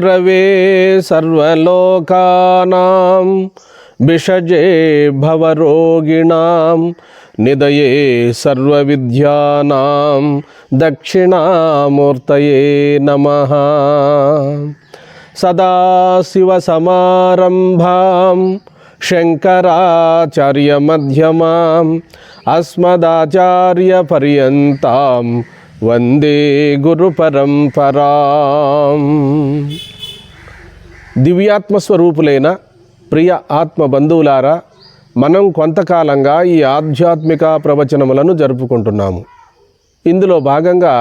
गुरवे सर्वलोकानां विषजे भवरोगिणां निदये सर्वविद्यानां दक्षिणामूर्तये नमः। सदाशिवसमारम्भां शङ्कराचार्यमध्यमाम् अस्मदाचार्यपर्यन्तां वंदे गुरुपरम्पराम्। దివ్యాత్మస్వరూపులైన ప్రియ ఆత్మ బంధువులారా మనం కొంతకాలంగా ఈ ఆధ్యాత్మిక ప్రవచనములను జరుపుకుంటున్నాము. ఇందులో భాగంగా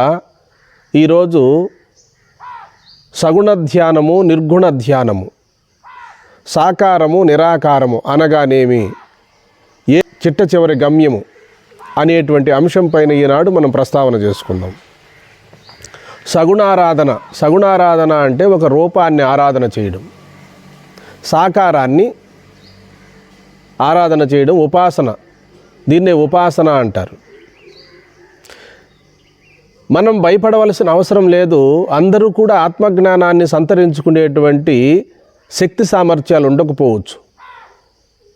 ఈరోజు సగుణ ధ్యానము నిర్గుణ ధ్యానము సాకారము నిరాకారము అనగానేమి? ఏ చిట్ట చివరి గమ్యము అనేటువంటి అంశం పైన ఈనాడు మనం ప్రస్తావన చేసుకుందాం. సగుణారాధన. సగుణారాధన అంటే ఒక రూపాన్ని ఆరాధన చేయడం. సాకారాన్ని ఆరాధన చేయడం ఉపాసన. దీన్నే ఉపాసన అంటారు. మనం భయపడవలసిన అవసరం లేదు. అందరూ కూడా ఆత్మజ్ఞానాన్ని సంతరించుకునేటువంటి శక్తి సామర్థ్యాలు ఉండకపోవచ్చు.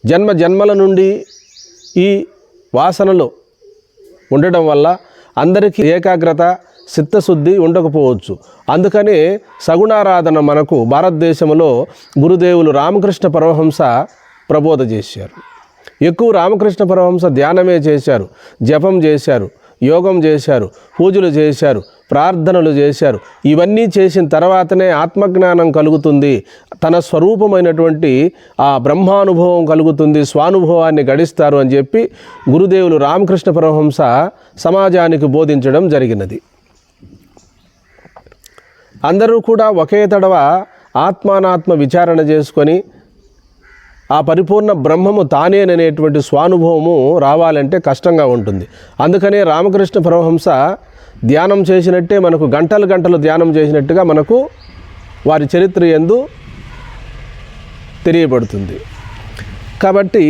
జన్మ జన్మల నుండి ఈ వాసనలు ఉండడం వల్ల అందరికీ ఏకాగ్రత చిత్తశుద్ధి ఉండకపోవచ్చు. అందుకనే సగుణారాధన మనకు భారతదేశంలో గురుదేవులు రామకృష్ణ పరమహంస ప్రబోధ చేశారు. ఎక్కువ రామకృష్ణ పరమహంస ధ్యానమే చేశారు. జపం చేశారు. యోగం చేశారు. పూజలు చేశారు. ప్రార్థనలు చేశారు. ఇవన్నీ చేసిన తర్వాతనే ఆత్మజ్ఞానం కలుగుతుంది. తన స్వరూపమైనటువంటి ఆ బ్రహ్మానుభవం కలుగుతుంది. స్వానుభవాన్ని గడిస్తారు అని చెప్పి గురుదేవులు రామకృష్ణ పరమహంస సమాజానికి బోధించడం జరిగినది. అందరూ కూడా ఒకే తడవ ఆత్మానాత్మ విచారణ చేసుకొని ఆ పరిపూర్ణ బ్రహ్మము తానేననేటువంటి స్వానుభవము రావాలంటే కష్టంగా ఉంటుంది. అందుకనే రామకృష్ణ పరమహంస ధ్యానం చేసినట్టే మనకు గంటలు గంటలు ధ్యానం చేసినట్టుగా మనకు వారి చరిత్ర ఎందు తెలియబడుతుంది. కాబట్టి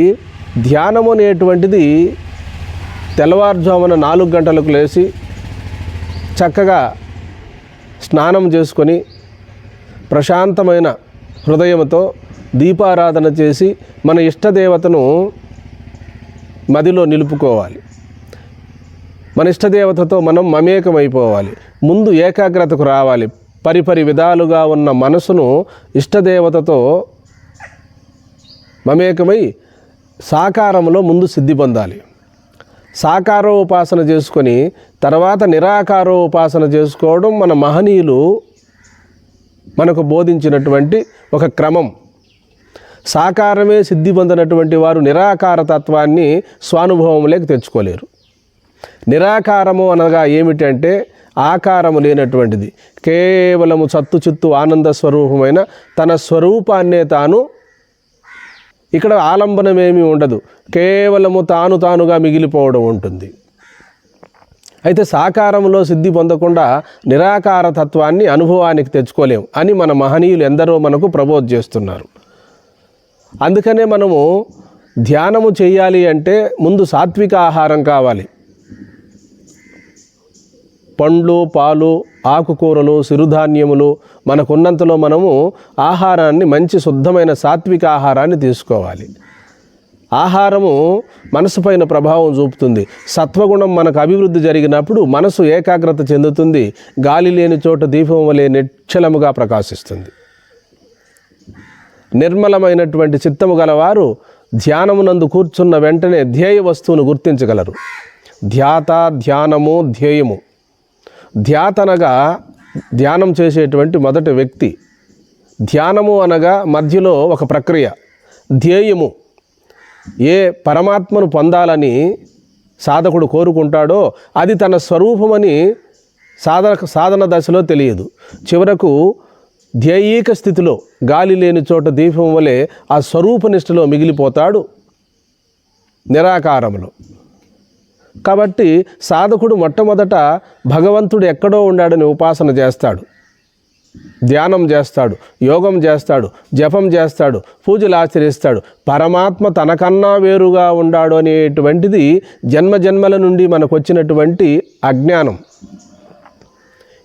ధ్యానం అనేటువంటిది తెల్లవారుజామున నాలుగు గంటలకు లేచి చక్కగా స్నానం చేసుకొని ప్రశాంతమైన హృదయంతో దీపారాధన చేసి మన ఇష్టదేవతను మదిలో నిలుపుకోవాలి. మన ఇష్టదేవతతో మనం మమేకమైపోవాలి. ముందు ఏకాగ్రతకు రావాలి. పరిపరి విధాలుగా ఉన్న మనసును ఇష్టదేవతతో మమేకమై సాకారంలో ముందు సిద్ధి పొందాలి. సాకారోపాసన చేసుకొని తర్వాత నిరాకారోపాసన చేసుకోవడం మన మహనీయులు మనకు బోధించినటువంటి ఒక క్రమం. సాకారమే సిద్ధి పొందినటువంటి వారు నిరాకార తత్వాన్ని స్వానుభవంలోకి తెచ్చుకోలేరు. నిరాకారము అనగా ఏమిటంటే ఆకారము లేనటువంటిది. కేవలము చత్తు చిత్తు ఆనంద స్వరూపమైన తన స్వరూపాన్నే తాను ఇక్కడ ఆలంబనమేమీ ఉండదు. కేవలము తాను తానుగా మిగిలిపోవడం ఉంటుంది. అయితే సాకారంలో సిద్ధి పొందకుండా నిరాకార తత్వాన్ని అనుభవానికి తెచ్చుకోలేం అని మన మహనీయులు ఎందరో మనకు ప్రబోధ చేస్తున్నారు. అందుకనే మనము ధ్యానము చేయాలి అంటే ముందు సాత్విక ఆహారం కావాలి. పండ్లు పాలు ఆకుకూరలు సిరుధాన్యములు మనకున్నంతలో మనము ఆహారాన్ని మంచి శుద్ధమైన సాత్విక ఆహారాన్ని తీసుకోవాలి. ఆహారము మనసు పైన ప్రభావం చూపుతుంది. సత్వగుణం మనకు అభివృద్ధి జరిగినప్పుడు మనసు ఏకాగ్రత చెందుతుంది. గాలి లేని చోట దీపం వలె నిశ్చలముగా ప్రకాశిస్తుంది. నిర్మలమైనటువంటి చిత్తము గలవారు ధ్యానమునందు కూర్చున్న వెంటనే ధ్యేయ వస్తువును గుర్తించగలరు. ధ్యాత ధ్యానము ధ్యేయము. ధ్యాతనగా ధ్యానం చేసేటువంటి మొదటి వ్యక్తి. ధ్యానము అనగా మధ్యలో ఒక ప్రక్రియ. ధ్యేయము. ఏ పరమాత్మను పొందాలని సాధకుడు కోరుకుంటాడో అది తన స్వరూపమని సాధన సాధన దశలో తెలియదు. చివరకు ధ్యేయీక స్థితిలో గాలి లేని చోట దీపం వలె ఆ స్వరూపనిష్టలో మిగిలిపోతాడు నిరాకారంలో కాబట్టి సాధకుడు మొట్టమొదట భగవంతుడు ఎక్కడో ఉండాడని ఉపాసన చేస్తాడు. ధ్యానం చేస్తాడు యోగం చేస్తాడు జపం చేస్తాడు పూజలు ఆచరిస్తాడు. పరమాత్మ తనకన్నా వేరుగా ఉండాడు అనేటువంటిది జన్మ జన్మల నుండి మనకు వచ్చినటువంటి అజ్ఞానం.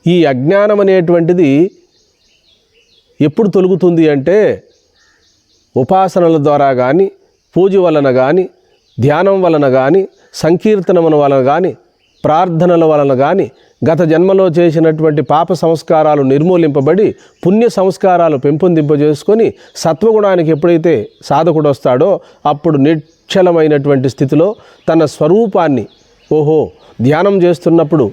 ఈ అజ్ఞానం అనేటువంటిది ఎప్పుడు తొలుగుతుంది అంటే ఉపాసనల ద్వారా కానీ పూజ వలన కానీ ధ్యానం వలన కానీ సంకీర్తనముల వలన కానీ ప్రార్థనల వలన కానీ గత జన్మలో చేసినటువంటి పాప సంస్కారాలు నిర్మూలింపబడి పుణ్య సంస్కారాలు పెంపొందింపజేసుకొని సత్వగుణానికి ఎప్పుడైతే సాధకుడు వస్తాడో అప్పుడు నిశ్చలమైనటువంటి స్థితిలో తన స్వరూపాన్ని ఓహో ధ్యానం చేస్తున్నప్పుడు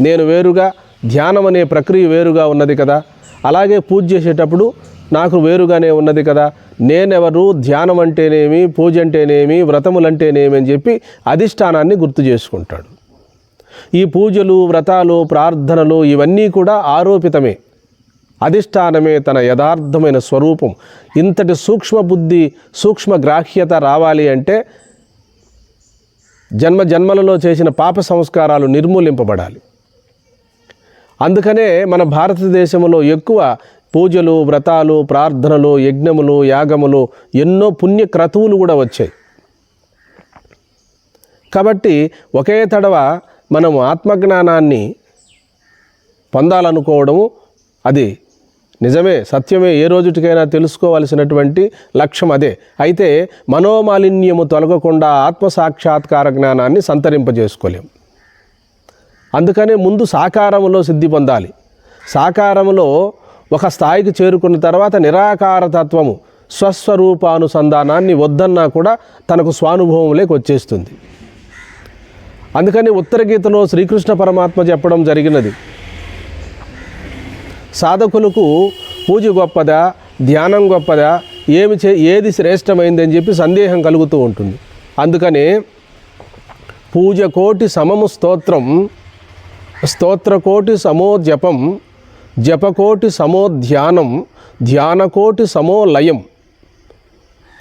నేను వేరుగా ధ్యానం అనే ప్రక్రియ వేరుగా ఉన్నది కదా అలాగే పూజ చేసేటప్పుడు నాకు వేరుగానే ఉన్నది కదా. నేనెవరు? ధ్యానం అంటేనేమి పూజ అంటేనేమి వ్రతములంటేనేమి అని చెప్పి అధిష్టానాన్ని గుర్తు చేసుకుంటాడు. ఈ పూజలు వ్రతాలు ప్రార్థనలు ఇవన్నీ కూడా ఆరోపితమే. అధిష్టానమే తన యథార్థమైన స్వరూపం. ఇంతటి సూక్ష్మ బుద్ధి సూక్ష్మ గ్రాహ్యత రావాలి అంటే జన్మ జన్మలలో చేసిన పాప సంస్కారాలు నిర్మూలింపబడాలి. అందుకనే మన భారతదేశంలో ఎక్కువ పూజలు వ్రతాలు ప్రార్థనలు యజ్ఞములు యాగములు ఎన్నో పుణ్యక్రతువులు కూడా వచ్చాయి. కాబట్టి ఒకే తడవ మనం ఆత్మజ్ఞానాన్ని పొందాలనుకోవడము అది నిజమే సత్యమే ఏ రోజుటికైనా తెలుసుకోవలసినటువంటి లక్ష్యం అదే. అయితే మనోమాలిన్యము తొలగకుండా ఆత్మసాక్షాత్కార జ్ఞానాన్ని సంతరింపజేసుకోలేం. అందుకనే ముందు సాకారంలో సిద్ధి పొందాలి. సాకారంలో ఒక స్థాయికి చేరుకున్న తర్వాత నిరాకార తత్వము స్వస్వరూపానుసంధానాన్ని వద్దన్నా కూడా తనకు స్వానుభవంలోకి వచ్చేస్తుంది. అందుకని ఉత్తర గీతలో శ్రీకృష్ణ పరమాత్మ చెప్పడం జరిగినది. సాధకులకు పూజ గొప్పదా ధ్యానం గొప్పదా ఏమి చే ఏది శ్రేష్టమైందని చెప్పి సందేహం కలుగుతూ ఉంటుంది. అందుకనే పూజ కోటి సమము స్తోత్రం స్తోత్రకోటి సమో జపం జపకోటి సమో ధ్యానం ధ్యానకోటి సమో లయం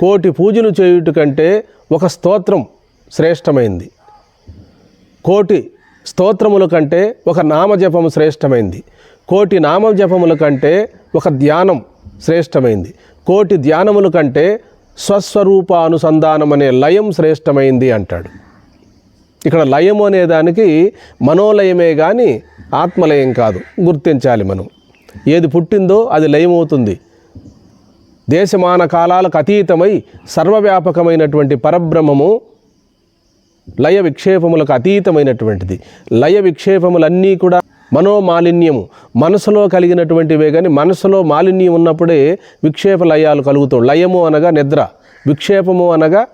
కోటి పూజలు చేయుట కంటే ఒక స్తోత్రం శ్రేష్టమైంది. కోటి స్తోత్రముల కంటే ఒక నామజపము శ్రేష్టమైంది. కోటి నామజపముల కంటే ఒక ధ్యానం శ్రేష్టమైంది. కోటి ధ్యానముల కంటే స్వస్వరూపానుసంధానం అనే లయం శ్రేష్టమైంది అంటాడు. ఇక్కడ లయము అనే దానికి మనోలయమే కానీ ఆత్మలయం కాదు. గుర్తించాలి మనం. ఏది పుట్టిందో అది లయమవుతుంది. దేశమాన కాలాలకు అతీతమై సర్వవ్యాపకమైనటువంటి పరబ్రహ్మము లయ విక్షేపములకు అతీతమైనటువంటిది. లయ విక్షేపములన్నీ కూడా మనోమాలిన్యము. మనసులో కలిగినటువంటివే కానీ మనసులో మాలిన్యం ఉన్నప్పుడే విక్షేప లయాలు కలుగుతాయి. లయము అనగా నిద్ర. విక్షేపము అనగా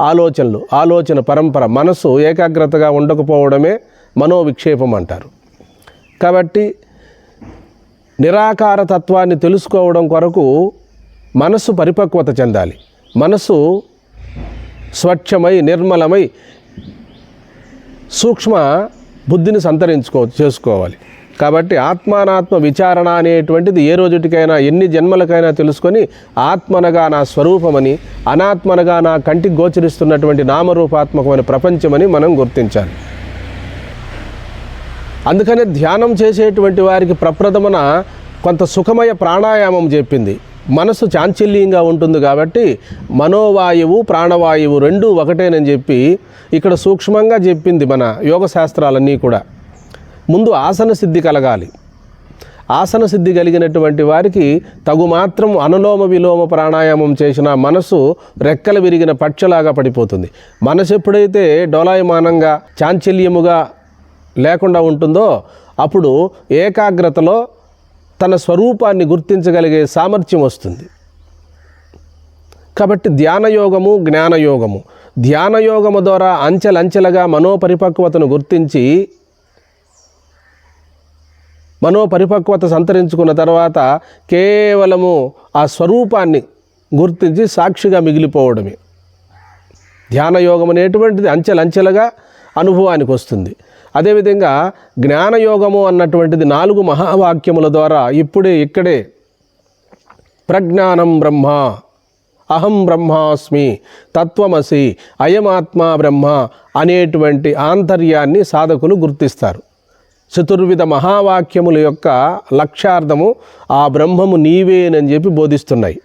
ఆలోచనలు ఆలోచన పరంపర మనసు ఏకాగ్రతగా ఉండకపోవడమే మనోవిక్షేపం అంటారు. కాబట్టి నిరాకార తత్వాన్ని తెలుసుకోవడం కొరకు మనసు పరిపక్వత చెందాలి. మనసు స్వచ్ఛమై నిర్మలమై సూక్ష్మ బుద్ధిని సంతరించుకో చేసుకోవాలి. కాబట్టి ఆత్మానాత్మ విచారణ అనేటువంటిది ఏ రోజుటికైనా ఎన్ని జన్మలకైనా తెలుసుకొని ఆత్మనగా నా స్వరూపమని అనాత్మనగా నా కంటికి గోచరిస్తున్నటువంటి నామరూపాత్మకమైన ప్రపంచమని మనం గుర్తించాలి. అందుకనే ధ్యానం చేసేటువంటి వారికి ప్రప్రథమన కొంత సుఖమయ ప్రాణాయామం చెప్పింది. మనసు చాంచల్యంగా ఉంటుంది కాబట్టి మనోవాయువు ప్రాణవాయువు రెండూ ఒకటేనని చెప్పి ఇక్కడ సూక్ష్మంగా చెప్పింది మన యోగ శాస్త్రాలన్నీ కూడా. ముందు ఆసన సిద్ధి కలగాలి. ఆసన సిద్ధి కలిగినటువంటి వారికి తగు మాత్రం అనులోమ విలోమ ప్రాణాయామం చేసిన మనసు రెక్కలు విరిగిన పక్షలాగా పడిపోతుంది. మనసు ఎప్పుడైతే డోలాయమానంగా చాంచల్యముగా లేకుండా ఉంటుందో అప్పుడు ఏకాగ్రతలో తన స్వరూపాన్ని గుర్తించగలిగే సామర్థ్యం వస్తుంది. కాబట్టి ధ్యానయోగము జ్ఞానయోగము. ధ్యానయోగము ద్వారా అంచెలంచెలుగా మనోపరిపక్వతను గుర్తించి మనోపరిపక్వత సంతరించుకున్న తర్వాత కేవలము ఆ స్వరూపాన్ని గుర్తించి సాక్షిగా మిగిలిపోవడమే. ధ్యానయోగం అనేటువంటిది అంచెలంచెలుగా అనుభవానికి వస్తుంది. అదేవిధంగా జ్ఞానయోగము అన్నటువంటిది నాలుగు మహావాక్యముల ద్వారా ఇప్పుడే ఇక్కడే ప్రజ్ఞానం బ్రహ్మ అహం బ్రహ్మాస్మి తత్వమసి అయమాత్మా బ్రహ్మ అనేటువంటి ఆంతర్యాన్ని సాధకులు గుర్తిస్తారు. చతుర్విధ మహావాక్యముల యొక్క లక్ష్యార్థము ఆ బ్రహ్మము నీవేనని చెప్పి బోధిస్తున్నాయి.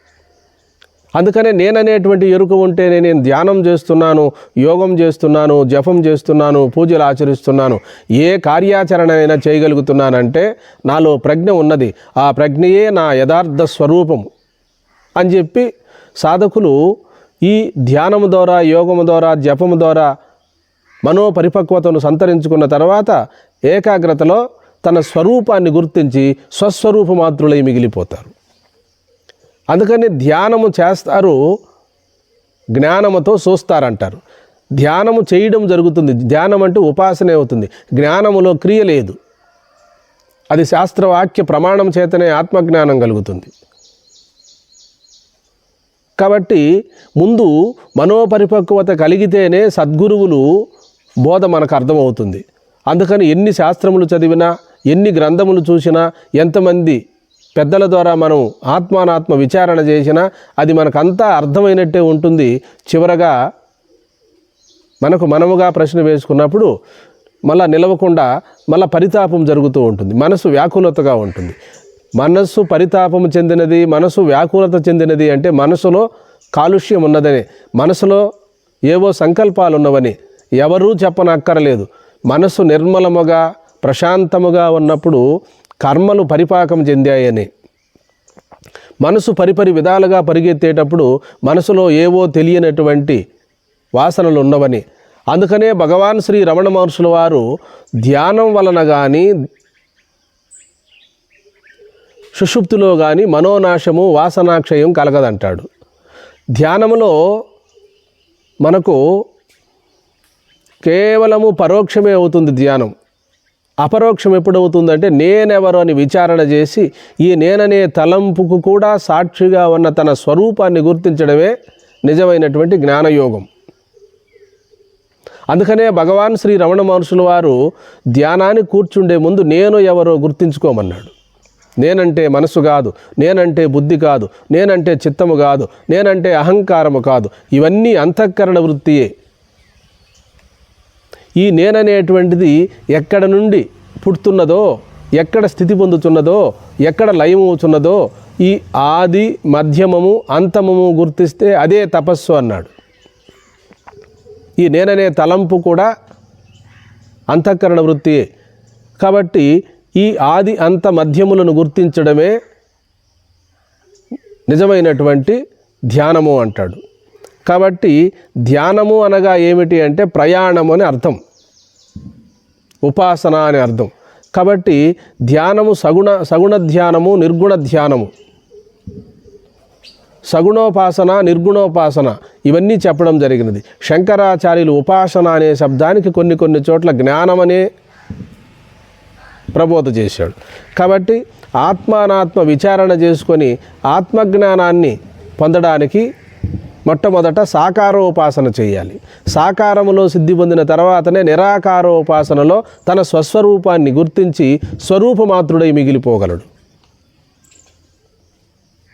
అందుకనే నేననేటువంటి ఎరుక ఉంటేనే నేను ధ్యానం చేస్తున్నాను యోగం చేస్తున్నాను జపం చేస్తున్నాను పూజలు ఆచరిస్తున్నాను. ఏ కార్యాచరణ అయినా చేయగలుగుతున్నానంటే నాలో ప్రజ్ఞ ఉన్నది. ఆ ప్రజ్ఞయే నా యథార్థ స్వరూపము అని చెప్పి సాధకులు ఈ ధ్యానము ద్వారా యోగము ద్వారా జపము ద్వారా మనోపరిపక్వతను సంతరించుకున్న తర్వాత ఏకాగ్రతలో తన స్వరూపాన్ని గుర్తించి స్వస్వరూప మాత్రులై మిగిలిపోతారు. అందుకని ధ్యానము చేస్తారు జ్ఞానముతో చూస్తారంటారు ధ్యానము చేయడం జరుగుతుంది. ధ్యానం అంటే ఉపాసనే అవుతుంది. జ్ఞానములో క్రియ లేదు. అది శాస్త్రవాక్య ప్రమాణం చేతనే ఆత్మజ్ఞానం కలుగుతుంది. కాబట్టి ముందు మనోపరిపక్వత కలిగితేనే సద్గురువులు బోధ మనకు అర్థమవుతుంది. అందుకని ఎన్ని శాస్త్రములు చదివినా ఎన్ని గ్రంథములు చూసినా ఎంతమంది పెద్దల ద్వారా మనం ఆత్మానాత్మ విచారణ చేసినా అది మనకంతా అర్థమైనట్టే ఉంటుంది. చివరగా మనకు మనముగా ప్రశ్న వేసుకున్నప్పుడు మళ్ళా నిలవకుండా మళ్ళా పరితాపం జరుగుతూ ఉంటుంది. మనసు వ్యాకులతగా ఉంటుంది. మనస్సు పరితాపం చెందినది మనసు వ్యాకులత చెందినది అంటే మనసులో కాలుష్యం ఉన్నదని మనసులో ఏవో సంకల్పాలు ఉన్నవని ఎవరూ చెప్పనక్కరలేదు. మనసు నిర్మలముగా ప్రశాంతముగా ఉన్నప్పుడు కర్మలు పరిపాకం చెందాయని. మనసు పరిపరి విధాలుగా పరిగెత్తేటప్పుడు మనసులో ఏవో తెలియనటువంటి వాసనలు ఉండవని అందుకనే భగవాన్ శ్రీ రమణ మహర్షుల వారు ధ్యానం వలన కానీ సుషుప్తిలో కానీ మనోనాశము వాసనాక్షయం కలగదంటాడు. ధ్యానములో మనకు కేవలము పరోక్షమే అవుతుంది ధ్యానం. అపరోక్షం ఎప్పుడవుతుందంటే నేనెవరు అని విచారణ చేసి ఈ నేననే తలంపుకు కూడా సాక్షిగా ఉన్న తన స్వరూపాన్ని గుర్తించడమే నిజమైనటువంటి జ్ఞానయోగం. అందుకనే భగవాన్ శ్రీ రమణ మహర్షుల వారు ధ్యానాన్ని కూర్చుండే ముందు నేను ఎవరో గుర్తించుకోమన్నాడు. నేనంటే మనసు కాదు నేనంటే బుద్ధి కాదు నేనంటే చిత్తము కాదు నేనంటే అహంకారము కాదు ఇవన్నీ అంతఃకరణ వృత్తియే. ఈ నేననేటువంటిది ఎక్కడ నుండి పుడుతున్నదో ఎక్కడ స్థితి పొందుతున్నదో ఎక్కడ లయమవుతున్నదో ఈ ఆది మధ్యమము అంతమము గుర్తిస్తే అదే తపస్సు అన్నాడు. ఈ నేననే తలంపు కూడా అంతఃకరణ వృత్తి. కాబట్టి ఈ ఆది అంత మధ్యములను గుర్తించడమే నిజమైనటువంటి ధ్యానము అంటాడు. కాబట్టి ధ్యానము అనగా ఏమిటి అంటే ప్రయాణము అని అర్థం. ఉపాసన అని అర్థం. కాబట్టి ధ్యానము సగుణ సగుణ ధ్యానము నిర్గుణ ధ్యానము. సగుణోపాసన నిర్గుణోపాసన ఇవన్నీ చెప్పడం జరిగినది. శంకరాచార్యులు ఉపాసన అనే శబ్దానికి కొన్ని కొన్ని చోట్ల జ్ఞానమనే ప్రబోధ చేశాడు. కాబట్టి ఆత్మానాత్మ విచారణ చేసుకొని ఆత్మజ్ఞానాన్ని పొందడానికి మొట్టమొదట సాకారోపాసన చేయాలి. సాకారములో సిద్ధి పొందిన తర్వాతనే నిరాకారోపాసనలో తన స్వస్వరూపాన్ని గుర్తించి స్వరూపమాత్రుడై మిగిలిపోగలడు.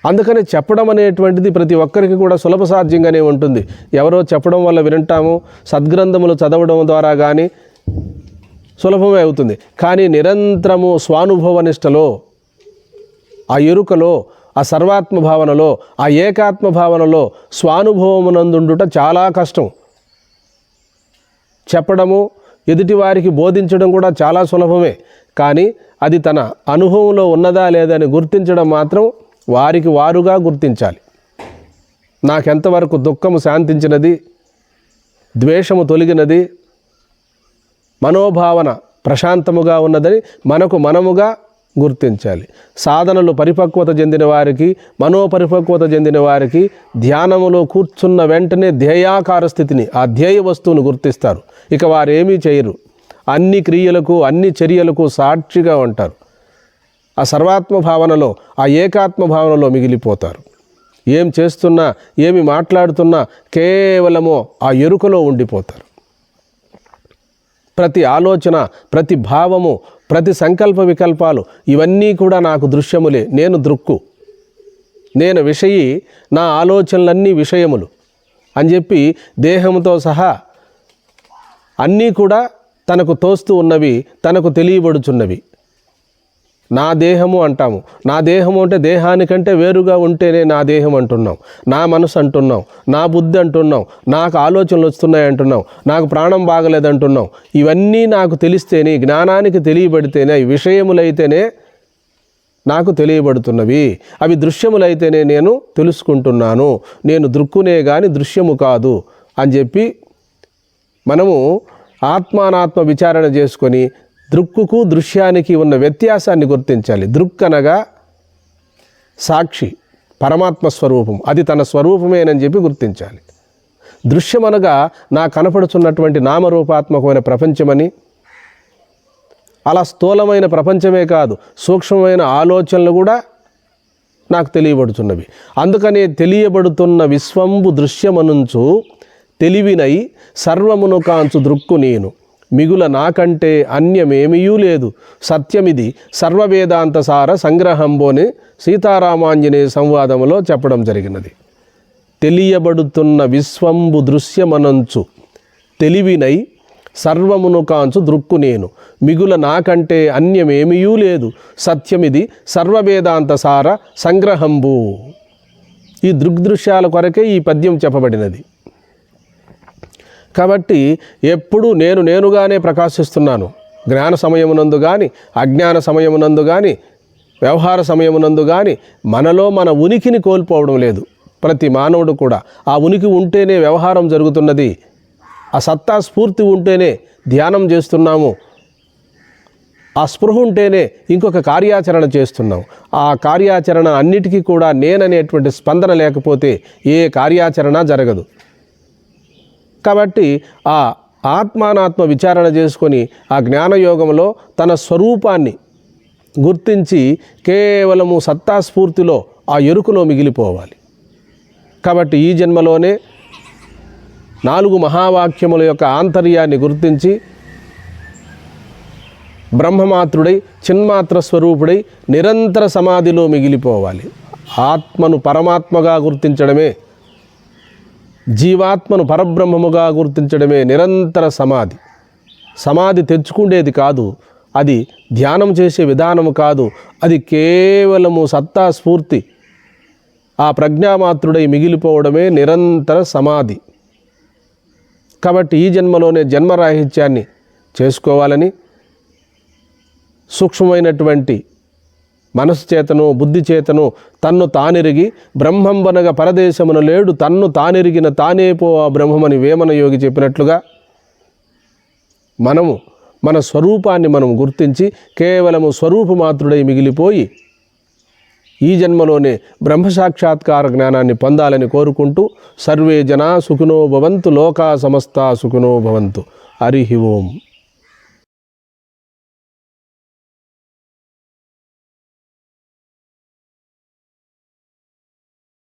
అందుకని చెప్పడం అనేటువంటిది ప్రతి ఒక్కరికి కూడా సులభ సాధ్యంగానే ఉంటుంది. ఎవరో చెప్పడం వల్ల వింటాము సద్గ్రంథములు చదవడం ద్వారా కానీ సులభమే అవుతుంది. కానీ నిరంతరము స్వానుభవ నిష్టలో ఆ ఎరుకలో ఆ సర్వాత్మ భావనలో ఆ ఏకాత్మ భావనలో స్వానుభవమునందుండుట చాలా కష్టం. చెప్పడము ఎదుటివారికి బోధించడం కూడా చాలా సులభమే. కానీ అది తన అనుభవంలో ఉన్నదా లేదని గుర్తించడం మాత్రం వారికి వారుగా గుర్తించాలి. నాకెంతవరకు దుఃఖము శాంతించినది ద్వేషము తొలగినది మనోభావన ప్రశాంతముగా ఉన్నదని మనకు మనముగా గుర్తించాలి. సాధనలు పరిపక్వత చెందిన వారికి మనోపరిపక్వత చెందిన వారికి ధ్యానములో కూర్చున్న వెంటనే ధ్యేయాకార స్థితిని ఆ ధ్యేయ వస్తువును గుర్తిస్తారు. ఇక వారేమీ చేయరు. అన్ని క్రియలకు అన్ని చర్యలకు సాక్షిగా ఉంటారు. ఆ సర్వాత్మ భావనలో ఆ ఏకాత్మ భావనలో మిగిలిపోతారు. ఏం చేస్తున్నా ఏమి మాట్లాడుతున్నా కేవలము ఆ ఎరుకలో ఉండిపోతారు. ప్రతి ఆలోచన ప్రతి భావము ప్రతి సంకల్ప వికల్పాలు ఇవన్నీ కూడా నాకు దృశ్యములే. నేను దృక్కు. నేను విషయి నా ఆలోచనలన్నీ విషయములు. అని చెప్పి దేహంతో సహా అన్నీ కూడా తనకు తోస్తూ ఉన్నవి తనకు తెలియబడుచున్నవి. నా దేహము అంటాము. నా దేహము అంటే దేహానికంటే వేరుగా ఉంటేనే నా దేహం అంటున్నాం. నా మనసు అంటున్నాం. నా బుద్ధి అంటున్నాం. నాకు ఆలోచనలు వస్తున్నాయి అంటున్నాం. నాకు ప్రాణం బాగలేదంటున్నాం ఇవన్నీ నాకు తెలిస్తేనే జ్ఞానానికి తెలియబడితేనే విషయములైతేనే నాకు తెలియబడుతున్నవి. అవి దృశ్యములైతేనే నేను తెలుసుకుంటున్నాను. నేను దృక్కునే కానీ దృశ్యము కాదు అని చెప్పి మనము ఆత్మానాత్మ విచారణ చేసుకొని దృక్కుకు దృశ్యానికి ఉన్న వ్యత్యాసాన్ని గుర్తించాలి. దృక్ అనగా సాక్షి పరమాత్మ స్వరూపం. అది తన స్వరూపమేనని చెప్పి గుర్తించాలి. దృశ్యమనగా నా కనపడుతున్నటువంటి నామరూపాత్మకమైన ప్రపంచమని అలా స్థూలమైన ప్రపంచమే కాదు సూక్ష్మమైన ఆలోచనలు కూడా నాకు తెలియబడుతున్నవి. అందుకనే తెలియబడుతున్న విశ్వంబు దృశ్యమనుంచు తెలివినై సర్వమును కాంచు దృక్కు నేను. మిగుల నాకంటే అన్యమేమీయూ లేదు. సత్యమిది సర్వవేదాంత సార సంగ్రహంబోని సీతారామాంజనేయ సంవాదములో చెప్పడం జరిగినది. తెలియబడుతున్న విశ్వంబు దృశ్యమనంచు తెలివినై సర్వమును కాంచు దృక్కు నేను. మిగుల నాకంటే అన్యమేమీయూ లేదు. సత్యమిది సర్వవేదాంత సార సంగ్రహంబు. ఈ దృగ్దృశ్యాల కొరకే ఈ పద్యం చెప్పబడినది. కాబట్టి ఎప్పుడు నేను నేనుగానే ప్రకాశిస్తున్నాను. జ్ఞాన సమయమునందు కానీ అజ్ఞాన సమయమునందు కానీ వ్యవహార సమయమునందు కానీ మనలో మన ఉనికిని కోల్పోవడం లేదు. ప్రతి మానవుడు కూడా ఆ ఉనికి ఉంటేనే వ్యవహారం జరుగుతున్నది. ఆ సత్తా స్ఫూర్తి ఉంటేనే ధ్యానం చేస్తున్నాము. ఆ స్పృహ ఉంటేనే ఇంకొక కార్యాచరణ చేస్తున్నాం. ఆ కార్యాచరణ అన్నిటికీ కూడా నేననేటువంటి స్పందన లేకపోతే ఏ కార్యాచరణ జరగదు. కాబట్టి ఆ ఆత్మానాత్మ విచారణ చేసుకొని ఆ జ్ఞానయోగంలో తన స్వరూపాన్ని గుర్తించి కేవలము సత్తాస్ఫూర్తిలో ఆ ఎరుకలో మిగిలిపోవాలి. కాబట్టి ఈ జన్మలోనే నాలుగు మహావాక్యముల యొక్క ఆంతర్యాన్ని గుర్తించి బ్రహ్మమాత్రుడై చిన్మాత్ర స్వరూపుడై నిరంతర సమాధిలో మిగిలిపోవాలి. ఆత్మను పరమాత్మగా గుర్తించడమే జీవాత్మను పరబ్రహ్మముగా గుర్తించడమే నిరంతర సమాధి. సమాధి తెచ్చుకునేది కాదు అది ధ్యానం చేసే విధానము కాదు అది కేవలము సత్తా స్ఫూర్తి. ఆ ప్రజ్ఞామాత్రుడై మిగిలిపోవడమే నిరంతర సమాధి. కాబట్టి ఈ జన్మలోనే జన్మరాహిత్యాన్ని చేసుకోవాలని సూక్ష్మమైనటువంటి మనసు చేతను బుద్ధి చేతను తన్ను తానెరిగి బ్రహ్మంబనగా పరదేశమున లేడు తన్ను తానెరిగిన తానే పో ఆ బ్రహ్మమని వేమన యోగి చెప్పినట్లుగా మనము మన స్వరూపాన్ని మనం గుర్తించి కేవలము స్వరూపమాత్రుడై మిగిలిపోయి ఈ జన్మలోనే బ్రహ్మసాక్షాత్కార జ్ఞానాన్ని పొందాలని కోరుకుంటూ సర్వే జనా సుఖినో భవంతు లోకా సమస్త సుఖినో భవంతు. హరి ఓం.